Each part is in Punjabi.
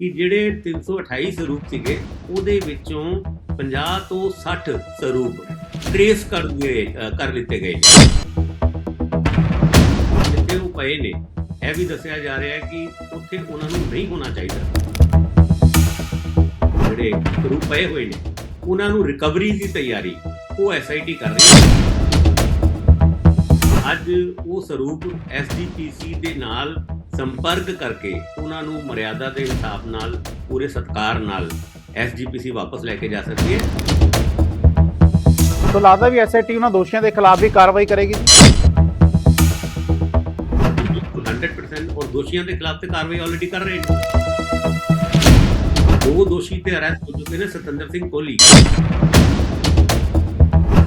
ਕਿ ਜਿਹੜੇ 328 ਸਰੂਪ ਸੀਗੇ, ਉਹਦੇ ਵਿੱਚੋਂ 50 ਤੋਂ 60 ਸਰੂਪ ਟ੍ਰੇਸ ਕਰ ਗਏ ਕਰ ਲਿੱਤੇ ਗਏ ਜਿੱਥੇ ਉਹ ਪਏ ਨੇ, ਇਹ ਵੀ ਦੱਸਿਆ ਜਾ ਰਿਹਾ ਹੈ ਕਿ ਉੱਥੇ ਉਹਨਾਂ ਨੂੰ ਨਹੀਂ ਹੋਣਾ ਚਾਹੀਦਾ। ਜਿਹੜੇ ਸਰੂਪ ਪਏ ਹੋਏ ਨੇ, ਉਹਨਾਂ ਨੂੰ ਰਿਕਵਰੀ ਦੀ ਤਿਆਰੀ, ਉਹ ਐਸਆਈਟੀ ਕਰ ਰਹੀ ਹੈ ਅੱਜ ਉਹ ਸਰੂਪ ਐਸਜੀਪੀਸੀ ਦੇ ਨਾਲ ਸੰਪਰਕ ਕਰਕੇ ਉਹਨਾਂ ਨੂੰ ਮਰਿਆਦਾ ਦੇ ਹਿਸਾਬ ਨਾਲ ਪੂਰੇ ਸਤਕਾਰ ਨਾਲ ਐਸਜੀਪੀਸੀ ਵਾਪਸ ਲੈ ਕੇ ਜਾ ਸਕਦੀ ਹੈ। ਤੋ ਲੱਗਦਾ ਵੀ ਐਸਆਈਟੀ ਉਹਨਾਂ ਦੋਸ਼ੀਆਂ ਦੇ ਖਿਲਾਫ ਵੀ ਕਾਰਵਾਈ ਕਰੇਗੀ? ਬਿਲਕੁਲ 100% ਔਰ ਦੋਸ਼ੀਆਂ ਦੇ ਖਿਲਾਫ ਤੇ ਕਾਰਵਾਈ ਆਲਰੇਡੀ ਕਰ ਰਹੇ ਨੇ। ਦੋ ਦੋਸ਼ੀ ਤੇ ਅਰੈਸਟ ਹੋ ਚੁੱਕੇ ਨੇ ਸਤਿੰਦਰ ਸਿੰਘ ਕੋਹਲੀ।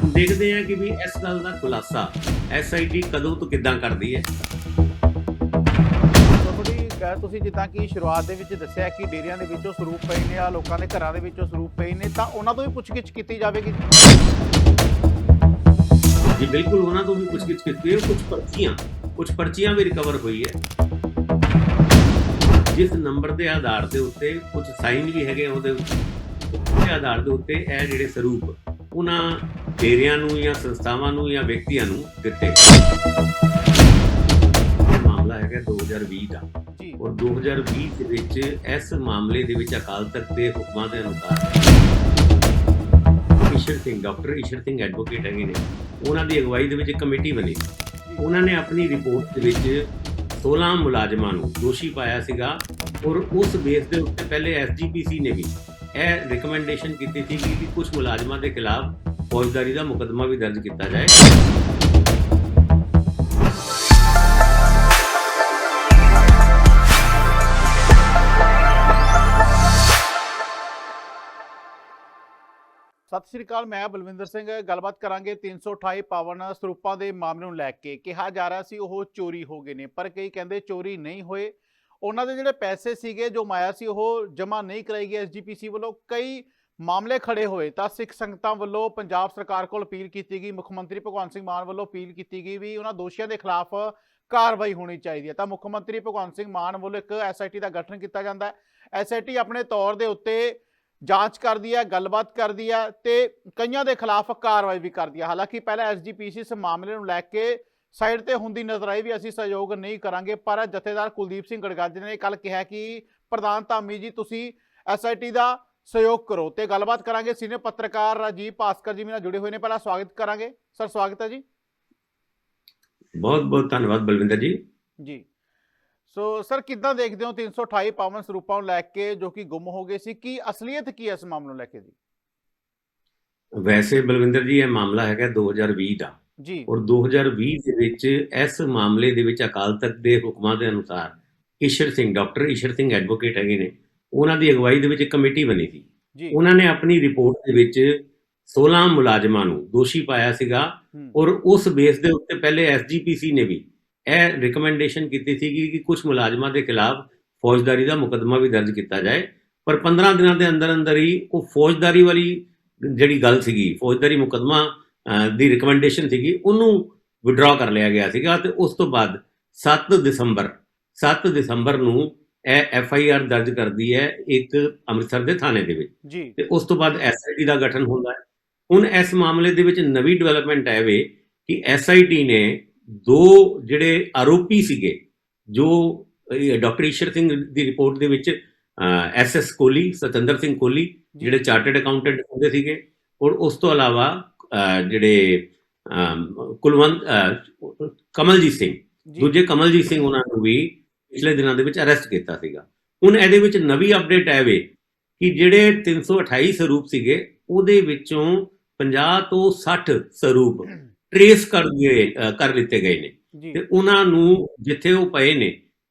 ਦੇਖਦੇ ਹਾਂ ਕਿ ਵੀ ਇਸ ਗੱਲ ਦਾ ਖੁਲਾਸਾ ਐਸਆਈਟੀ ਕਦੋਂ ਤੋਂ ਕਿੱਦਾਂ ਕਰਦੀ ਹੈ। ਤੁਹਾਡੀ ਤੁਸੀਂ ਜਿੱਦਾਂ ਕਿ ਸ਼ੁਰੂਆਤ ਦੇ ਵਿੱਚ ਦੱਸਿਆ ਕਿ ਡੇਰਿਆਂ ਦੇ ਵਿੱਚੋਂ ਸਰੂਪ ਪਏ ਨੇ, ਆ ਲੋਕਾਂ ਦੇ ਘਰਾਂ ਦੇ ਵਿੱਚੋਂ ਸਰੂਪ ਪਏ ਨੇ, ਤਾਂ ਉਹਨਾਂ ਤੋਂ ਵੀ ਪੁੱਛਗਿੱਛ ਕੀਤੀ ਜਾਵੇਗੀ? ਜੀ, ਬਿਲਕੁਲ ਉਹਨਾਂ ਤੋਂ ਵੀ ਕੁਝ ਕੀਤੀ ਹੈ। ਕੁਝ ਪਰਚੀਆਂ ਕੁਝ ਪਰਚੀਆਂ ਵੀ ਰਿਕਵਰ ਹੋਈ ਹੈ। ਜਿਸ ਨੰਬਰ ਦੇ ਆਧਾਰ ਦੇ ਉੱਤੇ ਕੁਝ ਸਾਈਨ ਵੀ ਹੈਗੇ ਉਹਦੇ ਉਹਦੇ ਆਧਾਰ ਦੇ ਉੱਤੇ ਇਹ ਜਿਹੜੇ ਸਰੂਪ, ਉਹਨਾਂ ਡੇਰਿਆਂ ਨੂੰ ਜਾਂ ਸੰਸਥਾਵਾਂ ਨੂੰ ਜਾਂ ਵਿਅਕਤੀਆਂ ਨੂੰ ਦਿੱਤੇ ਮਾਮਲਾ ਹੈਗਾ 2020 ਦਾ। ਔਰ 2020 ਦੇ ਵਿੱਚ ਇਸ ਮਾਮਲੇ ਦੇ ਵਿੱਚ ਅਕਾਲ ਤਖਤ ਦੇ ਹੁਕਮਾਂ ਦੇ ਅਨੁਸਾਰ ਈਸ਼ਰ ਸਿੰਘ, ਡਾਕਟਰ ਈਸ਼ਰ ਸਿੰਘ ਐਡਵੋਕੇਟ ਹੈਗੇ ਨੇ। ਉਹਨਾਂ ਦੀ ਅਗਵਾਈ ਦੇ ਵਿੱਚ ਇੱਕ ਕਮੇਟੀ ਬਣੀ। ਉਹਨਾਂ ਨੇ ਆਪਣੀ ਰਿਪੋਰਟ ਦੇ ਵਿੱਚ 16 ਮੁਲਾਜ਼ਮਾਂ ਨੂੰ ਦੋਸ਼ੀ ਪਾਇਆ ਸੀਗਾ ਔਰ ਉਸ ਬੇਸ ਦੇ ਉੱਤੇ ਪਹਿਲੇ ਐਸਜੀਪੀਸੀ ਨੇ ਵੀ ਇਹ ਰਿਕਮੈਂਡੇਸ਼ਨ ਕੀਤੀ ਸੀ ਕਿ ਕੁਝ ਮੁਲਾਜ਼ਮਾਂ ਦੇ ਖਿਲਾਫ ਫੌਜਦਾਰੀ ਦਾ ਮੁਕੱਦਮਾ ਵੀ ਦਰਜ ਕੀਤਾ ਜਾਏ। ਸਤਿ ਸ਼੍ਰੀ ਅਕਾਲ, ਮੈਂ ਬਲਵਿੰਦਰ ਸਿੰਘ। ਗੱਲਬਾਤ ਕਰਾਂਗੇ 328 ਪਾਵਨ ਸਰੂਪਾਂ ਦੇ ਮਾਮਲੇ ਨੂੰ ਲੈ ਕੇ। ਕਿਹਾ ਜਾ ਰਿਹਾ ਸੀ ਉਹ ਚੋਰੀ ਹੋ ਗਏ ਨੇ, ਪਰ ਕਈ ਕਹਿੰਦੇ ਚੋਰੀ ਨਹੀਂ ਹੋਏ। ਉਹਨਾਂ ਦੇ ਜਿਹੜੇ ਪੈਸੇ ਸੀਗੇ, ਜੋ ਮਾਇਆ ਸੀ, ਉਹ ਜਮ੍ਹਾਂ ਨਹੀਂ ਕਰਾਈ ਗਈ ਐਸਜੀਪੀਸੀ ਵੱਲੋਂ। ਕਈ ਮਾਮਲੇ ਖੜੇ ਹੋਏ, ਤਾਂ ਸਿੱਖ ਸੰਗਤਾਂ ਵੱਲੋਂ ਪੰਜਾਬ ਸਰਕਾਰ ਕੋਲ ਅਪੀਲ ਕੀਤੀ ਗਈ। ਮੁੱਖ ਮੰਤਰੀ ਭਗਵੰਤ ਸਿੰਘ ਮਾਨ ਵੱਲੋਂ ਅਪੀਲ ਕੀਤੀ ਗਈ ਵੀ ਉਹਨਾਂ ਦੋਸ਼ੀਆਂ ਦੇ ਖਿਲਾਫ ਕਾਰਵਾਈ ਹੋਣੀ ਚਾਹੀਦੀ ਹੈ। ਤਾਂ ਮੁੱਖ ਮੰਤਰੀ ਭਗਵੰਤ ਸਿੰਘ ਮਾਨ ਵੱਲੋਂ ਇੱਕ ਐਸਆਈਟੀ ਦਾ ਗਠਨ ਕੀਤਾ ਜਾਂਦਾ ਹੈ। ਐਸਆਈਟੀ ਆਪਣੇ ਤੌਰ ਦੇ ਉੱਤੇ ਜਾਂਚ ਕਰਦੀ ਹੈ ਗੱਲਬਾਤ ਕਰਦੀ ਹੈ ਤੇ ਕਈਆਂ ਦੇ ਖਿਲਾਫ ਕਾਰਵਾਈ ਵੀ ਕਰਦੀ ਹੈ ਹਾਲਾਂਕਿ ਪਹਿਲਾਂ ਐਸਜੀਪੀਸੀ ਇਸ ਮਾਮਲੇ ਨੂੰ ਲੈ ਕੇ ਸਾਈਡ ਤੇ ਹੁੰਦੀ ਨਜ਼ਰ ਆਈ ਵੀ ਅਸੀਂ ਸਹਿਯੋਗ ਨਹੀਂ ਕਰਾਂਗੇ ਪਰ ਜਥੇਦਾਰ ਕੁਲਦੀਪ ਸਿੰਘ ਗੜਗੱਜ ਨੇ ਕੱਲ ਕਿਹਾ ਕਿ ਪ੍ਰਧਾਨ ਧਾਮੀ ਜੀ ਤੁਸੀਂ ਐਸਆਈਟੀ ਦਾ ਸਹਿਯੋਗ ਕਰੋ ਤੇ ਗੱਲਬਾਤ ਕਰਾਂਗੇ। ਸੀਨੀਅਰ ਪੱਤਰਕਾਰ ਰਾਜੀਵ ਭਾਸਕਰ ਜੀ ਮੇਰੇ ਨਾਲ ਜੁੜੇ ਹੋਏ ਨੇ। ਪਹਿਲਾਂ ਸਵਾਗਤ ਕਰਾਂਗੇ। ਸਰ ਸਵਾਗਤ ਹੈ ਜੀ। ਬਹੁਤ ਬਹੁਤ ਧੰਨਵਾਦ ਬਲਵਿੰਦਰ ਜੀ। ਜੀ। ਸੋ ਸਰ ਕਿੱਦਾਂ ਦੇਖਦੇ ਹੋ 328 ਪਾਵਨ ਸਰੂਪਾਂ ਨੂੰ ਲੈ ਕੇ ਜੋ ਕਿ ਗੁੰਮ ਹੋ ਗਏ ਸੀ? ਕੀ ਅਸਲੀਅਤ ਕੀ ਹੈ ਇਸ ਮਾਮਲੇ ਨੂੰ ਲੈ ਕੇ ਜੀ? ਵੈਸੇ ਬਲਵਿੰਦਰ ਜੀ ਇਹ ਮਾਮਲਾ ਹੈਗਾ 2020 ਦਾ। ਜੀ। ਔਰ 2020 ਦੇ ਵਿੱਚ ਇਸ ਮਾਮਲੇ ਦੇ ਵਿੱਚ ਅਕਾਲ ਤਖਤ ਦੇ ਹੁਕਮਾਂ ਦੇ ਅਨੁਸਾਰ ਈਸ਼ਰ ਸਿੰਘ ਡਾਕਟਰ ਈਸ਼ਰ ਸਿੰਘ ਐਡਵੋਕੇਟ ਹੈਗੇ ਨੇ। ਉਹਨਾਂ ਦੀ ਅਗਵਾਈ ਦੇ ਵਿੱਚ ਇੱਕ ਕਮੇਟੀ ਬਣੀ ਸੀ। ਜੀ। ਉਹਨਾਂ ਨੇ ਆਪਣੀ ਰਿਪੋਰਟ ਦੇ ਵਿੱਚ 16 ਮੁਲਾਜ਼ਮਾਂ ਨੂੰ ਦੋਸ਼ੀ ਪਾਇਆ ਸੀਗਾ। ਔਰ ਉਸ ਬੇਸ ਦੇ ਉੱਤੇ ਪਹਿਲੇ ਐਸਜੀਪੀਸੀ ਨੇ ਵੀ ਇਹ ਰਿਕਮੈਂਡੇਸ਼ਨ ਕੀਤੀ ਸੀ ਕਿ ਕੁਝ ਮੁਲਾਜ਼ਮਾਂ ਦੇ ਖਿਲਾਫ ਫੌਜਦਾਰੀ ਦਾ ਮੁਕੱਦਮਾ ਵੀ ਦਰਜ ਕੀਤਾ ਜਾਏ ਪਰ 15 ਦਿਨਾਂ ਦੇ ਅੰਦਰ ਅੰਦਰ ਹੀ ਉਹ ਫੌਜਦਾਰੀ ਵਾਲੀ ਜਿਹੜੀ ਗੱਲ ਸੀਗੀ ਫੌਜਦਾਰੀ ਮੁਕੱਦਮਾ ਦੀ ਰਿਕਮੈਂਡੇਸ਼ਨ ਸੀਗੀ ਉਹਨੂੰ ਵਿਡਰਾ ਕਰ ਲਿਆ ਗਿਆ ਸੀਗਾ ਤੇ ਉਸ ਤੋਂ ਬਾਅਦ 7 ਦਸੰਬਰ 7 ਦਸੰਬਰ ਨੂੰ ਇਹ ਐਫ ਆਈ ਆਰ ਦਰਜ ਕਰਦੀ ਹੈ ਇੱਕ ਅੰਮ੍ਰਿਤਸਰ ਦੇ ਥਾਣੇ ਦੇ ਵਿੱਚ। ਜੀ। ਤੇ ਉਸ ਤੋਂ ਬਾਅਦ ਐਸਆਈਟੀ ਦਾ ਗਠਨ ਹੁੰਦਾ ਹੈ। ਹੁਣ ਇਸ ਮਾਮਲੇ ਦੇ ਵਿੱਚ ਨਵੀਂ ਡਿਵੈਲਪਮੈਂਟ ਹੈ ਵੇ ਕਿ ਐਸਆਈਟੀ ਨੇ ਦੋ ਜਿਹੜੇ ਆਰੋਪੀ ਸੀਗੇ ਜੋ ਡਾਕਟਰ ਈਸ਼ਰ ਸਿੰਘ ਦੀ ਰਿਪੋਰਟ ਦੇ ਵਿੱਚ ਐਸਐਸ ਕੋਹਲੀ ਸਤਿੰਦਰ ਸਿੰਘ ਕੋਹਲੀ ਜੀ, ਜਿਹੜੇ ਚਾਰਟਰਡ ਅਕਾਊਂਟੈਂਟ ਹੁੰਦੇ ਸੀਗੇ ਔਰ ਉਸ ਤੋਂ ਇਲਾਵਾ ਜਿਹੜੇ ਕੁਲਵੰਤ ਕਮਲਜੀਤ ਸਿੰਘ। ਦੂਜੇ ਕਮਲਜੀਤ ਸਿੰਘ ਉਹਨਾਂ ਨੂੰ ਵੀ ਪਿਛਲੇ ਦਿਨਾਂ ਦੇ ਵਿੱਚ ਅਰੈਸਟ ਕੀਤਾ ਸੀਗਾ। ਹੁਣ ਇਹਦੇ ਵਿੱਚ ਨਵੀਂ ਅਪਡੇਟ ਹੈ ਵੇ ਕਿ ਜਿਹੜੇ 328 ਸਰੂਪ ਸੀਗੇ ਉਹਦੇ ਵਿੱਚੋਂ 50 ਤੋਂ 60 ਸਰੂਪ ਟ੍ਰੇਸ ਕਰ ਗਏ ਕਰ ਲਿੱਤੇ ਗਏ ਨੇ। ਤੇ ਉਹਨਾਂ ਨੂੰ ਜਿੱਥੇ ਉਹ ਪਏ ਨੇ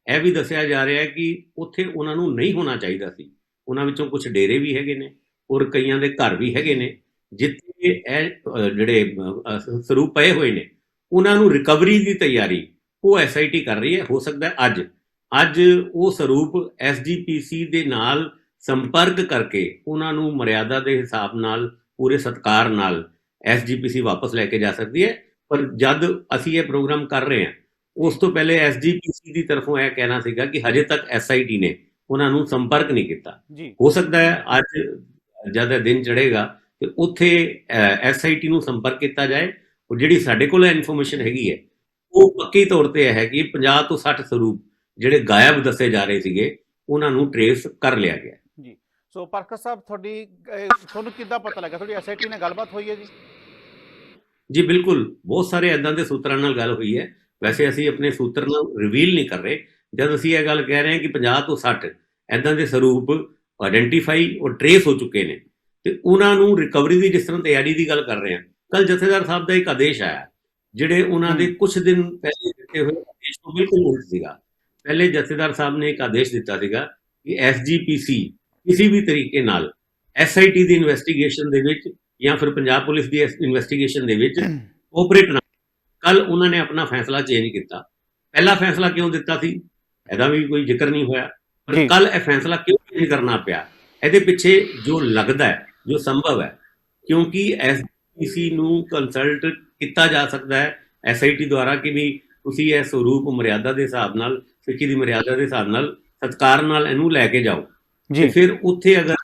ਇਹ ਵੀ ਦੱਸਿਆ ਜਾ ਰਿਹਾ ਹੈ ਕਿ ਉੱਥੇ ਉਹਨਾਂ ਨੂੰ ਨਹੀਂ ਹੋਣਾ ਚਾਹੀਦਾ ਸੀ। ਉਹਨਾਂ ਵਿੱਚੋਂ ਕੁਝ ਡੇਰੇ ਵੀ ਹੈਗੇ ਨੇ ਔਰ ਕਈਆਂ ਦੇ ਘਰ ਵੀ ਹੈਗੇ ਨੇ ਜਿੱਥੇ ਇਹ ਜਿਹੜੇ ਸਰੂਪ ਪਏ ਹੋਏ ਨੇ ਉਹਨਾਂ ਨੂੰ ਰਿਕਵਰੀ ਦੀ ਤਿਆਰੀ ਉਹ ਐਸਆਈਟੀ ਕਰ ਰਹੀ ਹੈ ਹੋ ਸਕਦਾ ਹੈ ਅੱਜ। ਅੱਜ ਉਹ ਸਰੂਪ ਐਸਜੀਪੀਸੀ ਦੇ ਨਾਲ ਸੰਪਰਕ ਕਰਕੇ ਉਹਨਾਂ ਨੂੰ ਮਰਿਆਦਾ ਦੇ ਹਿਸਾਬ ਨਾਲ ਪੂਰੇ ਸਤਕਾਰ ਨਾਲ ਐਸਜੀਪੀਸੀ ਵਾਪਸ ਲੈ ਕੇ ਜਾ ਸਕਦੀ ਹੈ ਪਰ ਜਦ ਅਸੀਂ ਇਹ ਪ੍ਰੋਗਰਾਮ ਕਰ ਰਹੇ ਹਾਂ ਉਸ ਤੋਂ ਪਹਿਲੇ ਐਸਜੀਪੀਸੀ ਦੀ ਤਰਫੋਂ ਇਹ ਕਹਿਣਾ ਸੀਗਾ ਕਿ ਹਜੇ ਤੱਕ ਐਸਆਈਟੀ ਨੇ ਉਹਨਾਂ ਨੂੰ ਸੰਪਰਕ ਨਹੀਂ ਕੀਤਾ। ਹੋ ਸਕਦਾ ਹੈ ਅੱਜ ਜਦ ਇਹ ਦਿਨ ਚੜ੍ਹੇਗਾ ਤੇ ਉੱਥੇ ਐਸਆਈਟੀ ਨੂੰ ਸੰਪਰਕ ਕੀਤਾ ਜਾਏ ਔਰ ਜਿਹੜੀ ਸਾਡੇ ਕੋਲ ਇਨਫੋਰਮੇਸ਼ਨ ਹੈਗੀ ਹੈ ਉਹ ਪੱਕੀ ਤੌਰ ਤੇ ਹੈ ਕਿ 50 ਤੋਂ 60 ਸਰੂਪ ਜਿਹੜੇ ਗਾਇਬ ਦੱਸੇ ਜਾ ਰਹੇ ਸੀਗੇ ਉਹਨਾਂ ਨੂੰ ਟਰੇਸ ਕਰ ਲਿਆ ਗਿਆ। ਸੋ ਪਰਖਤ ਸਾਹਿਬ ਤੁਹਾਡੀ ਤੁਹਾਨੂੰ ਕਿੱਦਾਂ ਪਤਾ ਲੱਗਾ? ਤੁਹਾਡੀ ਐਸਆਈਟੀ ਨਾਲ ਗੱਲਬਾਤ ਹੋਈ ਹੈ ਜੀ? ਜੀ ਬਿਲਕੁਲ। ਬਹੁਤ ਸਾਰੇ ਐਦਾਂ ਦੇ ਸੂਤਰਾਂ ਨਾਲ ਗੱਲ ਹੋਈ ਹੈ। ਵੈਸੇ ਅਸੀਂ ਆਪਣੇ ਸੂਤਰ ਨੂੰ ਰਿਵੀਲ ਨਹੀਂ ਕਰ ਰਹੇ। ਜਦ ਅਸੀਂ ਇਹ ਗੱਲ ਕਹਿ ਰਹੇ ਹਾਂ ਕਿ 50 ਤੋਂ 60 ਐਦਾਂ ਦੇ ਸਰੂਪ ਆਇਡੈਂਟੀਫਾਈ ਔਰ ਟਰੇਸ ਹੋ ਚੁੱਕੇ ਨੇ ਤੇ ਉਹਨਾਂ ਨੂੰ ਰਿਕਵਰੀ ਦੀ ਜਿਸ ਤਰ੍ਹਾਂ ਤਿਆਰੀ ਦੀ ਗੱਲ ਕਰ ਰਹੇ ਹਾਂ ਕੱਲ ਜਥੇਦਾਰ ਸਾਹਿਬ ਦਾ ਇੱਕ ਆਦੇਸ਼ ਆਇਆ ਜਿਹੜੇ ਉਹਨਾਂ ਦੇ ਕੁਝ ਦਿਨ ਪਹਿਲੇ ਦਿੱਤੇ ਹੋਏ ਆਦੇਸ਼ ਤੋਂ ਬਿਲਕੁਲ ਉਲਟ ਸੀਗਾ। ਪਹਿਲੇ ਜਥੇਦਾਰ ਸਾਹਿਬ ਨੇ ਇੱਕ ਆਦੇਸ਼ ਦਿੱਤਾ ਸੀਗਾ ਕਿ ਐਸਜੀਪੀਸੀ ਕਿਸੇ ਵੀ ਤਰੀਕੇ ਨਾਲ ਐਸਆਈਟੀ ਦੀ ਇਨਵੈਸਟੀਗੇਸ਼ਨ ਦੇ ਵਿੱਚ ਜਾਂ ਫਿਰ ਪੰਜਾਬ ਪੁਲਿਸ ਦੀ ਇਨਵੈਸਟੀਗੇਸ਼ਨ ਦੇ ਵਿੱਚ ਕੋਆਪਰੇਟ ਨਾ ਕੱਲ ਉਹਨਾਂ ਨੇ ਆਪਣਾ ਫੈਸਲਾ ਚੇਂਜ ਕੀਤਾ। ਪਹਿਲਾ ਫੈਸਲਾ ਕਿਉਂ ਦਿੱਤਾ ਸੀ? ਇਹਦਾ ਵੀ ਕੋਈ ਜ਼ਿਕਰ ਨਹੀਂ ਹੋਇਆ। ਪਰ। ਕੱਲ ਇਹ ਫੈਸਲਾ ਕਿਉਂ ਚੇਂਜ ਕਰਨਾ ਪਿਆ? ਇਹਦੇ ਪਿੱਛੇ ਜੋ ਲੱਗਦਾ ਹੈ ਜੋ ਸੰਭਵ ਹੈ ਕਿਉਂਕਿ ਐਸਪੀਸੀ ਨੂੰ ਕੰਸਲਟ ਕੀਤਾ ਜਾ ਸਕਦਾ ਹੈ ਐਸਆਈਟੀ ਦੁਆਰਾ ਕਿ ਵੀ ਤੁਸੀਂ ਇਹ ਸਰੂਪ ਮਰਿਆਦਾ ਦੇ ਹਿਸਾਬ ਨਾਲ ਸਿੱਖੀ ਦੀ ਮਰਿਆਦਾ ਦੇ ਹਿਸਾਬ ਨਾਲ ਸਤਕਾਰ ਨਾਲ ਇਹਨੂੰ ਲੈ ਕੇ ਜਾਓ। ਤੇ ਜੀ ਫਿਰ ਉੱਥੇ ਅਗਰ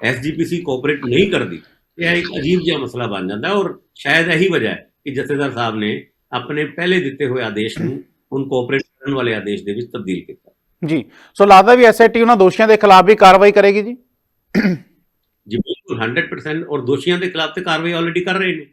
ਐਸਜੀਪੀਸੀ ਕੋਆਪਰੇਟ ਨਹੀਂ ਕਰਦੀ ਇਹ ਇੱਕ ਅਜੀਬ ਜਿਹਾ ਮਸਲਾ ਬਣ ਜਾਂਦਾ ਔਰ ਸ਼ਾਇਦ ਇਹੀ ਵਜ੍ਹਾ ਹੈ ਕਿ ਜਥੇਦਾਰ ਸਾਹਿਬ ਨੇ ਆਪਣੇ ਪਹਿਲੇ ਦਿੱਤੇ ਹੋਏ ਆਦੇਸ਼ ਨੂੰ ਹੁਣ ਕੋਆਪਰੇਟ ਕਰਨ ਵਾਲੇ ਆਦੇਸ਼ ਦੇ ਵਿੱਚ ਤਬਦੀਲ ਕੀਤਾ। ਜੀ। ਸੋ ਲੱਗਦਾ ਵੀ ਐਸਆਈਟੀ ਉਹਨਾਂ ਦੋਸ਼ੀਆਂ ਦੇ ਖਿਲਾਫ ਵੀ ਕਾਰਵਾਈ ਕਰੇਗੀ ਜੀ? ਜੀ ਬਿਲਕੁਲ 100% ਔਰ ਦੋਸ਼ੀਆਂ ਦੇ ਖਿਲਾਫ ਤੇ ਕਾਰਵਾਈ ਆਲਰੇਡੀ ਕਰ ਰਹੇ ਨੇ।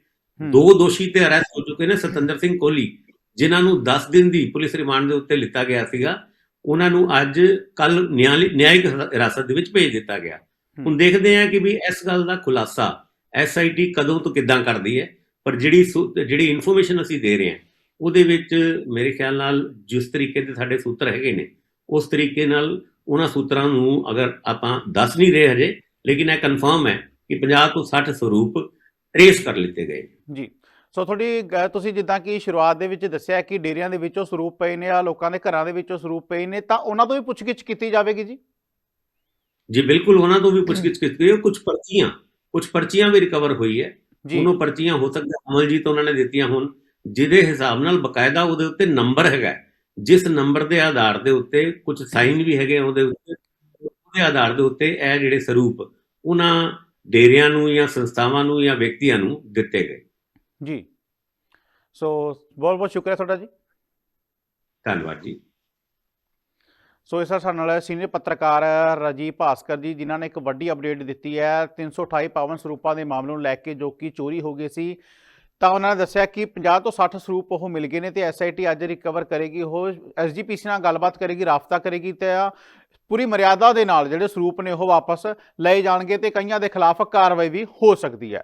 ਦੋ ਦੋਸ਼ੀ ਤੇ ਅਰੈਸਟ ਹੋ ਚੁੱਕੇ ਨੇ ਸਤਿੰਦਰ ਸਿੰਘ ਕੋਹਲੀ ਜਿਨ੍ਹਾਂ ਨੂੰ 10 ਦਿਨ ਦੀ ਪੁਲਿਸ ਰਿਮਾਂਡ ਦੇ ਉੱਤੇ ਲਿੱਤਾ ਗਿਆ ਸੀਗਾ। ਉਹਨਾਂ ਨੂੰ ਅੱਜ ਕੱਲ ਨਿਆਇਕ ਹਿਰਾਸਤ ਦੇ ਵਿੱਚ ਭੇਜ ਦਿੱਤਾ ਗਿਆ। ਹੁਣ ਦੇਖਦੇ ਹਾਂ ਕਿ ਵੀ ਇਸ ਗੱਲ ਦਾ ਖੁਲਾਸਾ ਐਸਆਈਟੀ ਕਦੋਂ ਤੋਂ ਕਿੱਦਾਂ ਕਰਦੀ ਹੈ ਪਰ ਜਿਹੜੀ ਜਿਹੜੀ ਇਨਫੋਰਮੇਸ਼ਨ ਅਸੀਂ ਦੇ ਰਹੇ ਹਾਂ ਉਹਦੇ ਵਿੱਚ ਮੇਰੇ ਖਿਆਲ ਨਾਲ ਜਿਸ ਤਰੀਕੇ ਦੇ ਸਾਡੇ ਸੂਤਰ ਹੈਗੇ ਨੇ ਉਸ ਤਰੀਕੇ ਨਾਲ ਉਹਨਾਂ ਸੂਤਰਾਂ ਨੂੰ ਅਗਰ ਆਪਾਂ ਦੱਸ ਨਹੀਂ ਰਹੇ ਹਜੇ ਲੇਕਿਨ ਇਹ ਕਨਫਰਮ ਹੈ ਕਿ 50 ਤੋਂ 60 ਸਰੂਪ ਟਰੇਸ ਕਰ ਲਿੱਤੇ ਗਏ ਜੀ। ਸੋ ਤੁਹਾਡੀ ਤੁਸੀਂ ਜਿੱਦਾਂ ਕਿ ਸ਼ੁਰੂਆਤ ਦੇ ਵਿੱਚ ਦੱਸਿਆ ਕਿ ਡੇਰਿਆਂ ਦੇ ਵਿੱਚੋਂ ਸਰੂਪ ਪਏ ਨੇ ਆ ਲੋਕਾਂ ਦੇ ਘਰਾਂ ਦੇ ਵਿੱਚੋਂ ਸਰੂਪ ਪਏ ਨੇ ਤਾਂ ਉਹਨਾਂ ਤੋਂ ਵੀ ਪੁੱਛਗਿੱਛ ਕੀਤੀ ਜਾਵੇਗੀ ਜੀ? ਜੀ ਬਿਲਕੁਲ ਉਹਨਾਂ ਤੋਂ ਵੀ ਪੁੱਛਗਿੱਛ ਕੀਤੀ ਗਈ ਕੁਝ ਪਰਚੀਆਂ ਕੁਝ ਪਰਚੀਆਂ ਵੀ ਰਿਕਵਰ ਹੋਈ ਹੈ। ਜੀ। ਉਹਨੋਂ ਪਰਚੀਆਂ ਹੋ ਸਕਦਾ ਅਮਲਜੀਤ ਉਹਨਾਂ ਨੇ ਦਿੱਤੀਆਂ ਹੁਣ ਜਿਹਦੇ ਹਿਸਾਬ ਨਾਲ ਬਕਾਇਦਾ ਉਹਦੇ ਉੱਤੇ ਨੰਬਰ ਹੈਗਾ ਹੈ। ਜਿਸ ਨੰਬਰ ਦੇ ਆਧਾਰ ਦੇ ਉੱਤੇ ਕੁਝ ਸਾਈਨ ਵੀ ਹੈਗੇ ਉਹਦੇ ਉੱਤੇ ਉਹਦੇ ਆਧਾਰ ਦੇ ਉੱਤੇ ਇਹ ਜਿਹੜੇ ਸਰੂਪ ਉਹਨਾਂ ਡੇਰਿਆਂ ਨੂੰ ਜਾਂ ਸੰਸਥਾਵਾਂ ਨੂੰ ਜਾਂ ਵਿਅਕਤੀਆਂ ਨੂੰ ਦਿੱਤੇ ਗਏ। ਜੀ। ਸੋ ਬਹੁਤ ਬਹੁਤ ਸ਼ੁਕਰੀਆ ਤੁਹਾਡਾ ਜੀ। ਧੰਨਵਾਦ ਜੀ। ਸੋ ਇਸ ਸਾਡੇ ਨਾਲ ਸੀਨੀਅਰ ਪੱਤਰਕਾਰ ਰਾਜੀਵ ਭਾਸਕਰ ਜੀ ਜਿਨ੍ਹਾਂ ਨੇ ਇੱਕ ਵੱਡੀ ਅਪਡੇਟ ਦਿੱਤੀ ਹੈ 328 ਪਾਵਨ ਸਰੂਪਾਂ ਦੇ ਮਾਮਲੇ ਨੂੰ ਲੈ ਕੇ ਜੋ ਕਿ ਚੋਰੀ ਹੋ ਗਈ ਸੀ। ਤਾਂ ਉਹਨਾਂ ਨੇ ਦੱਸਿਆ ਕਿ 50 ਤੋਂ 60 ਸਰੂਪ ਉਹ ਮਿਲ ਗਏ ਨੇ ਤੇ ਐਸਆਈਟੀ ਅੱਜ ਰਿਕਵਰ ਕਰੇਗੀ। ਉਹ ਐਸਜੀਪੀਸੀ ਨਾਲ ਗੱਲਬਾਤ ਕਰੇਗੀ ਰਾਫਤਾ ਕਰੇਗੀ ਤੇ ਪੂਰੀ ਮਰਿਆਦਾ ਦੇ ਨਾਲ ਜਿਹੜੇ ਸਰੂਪ ਨੇ ਉਹ ਵਾਪਸ ਲਏ ਜਾਣਗੇ ਤੇ ਕਈਆਂ ਦੇ ਖਿਲਾਫ ਕਾਰਵਾਈ ਵੀ ਹੋ ਸਕਦੀ ਹੈ।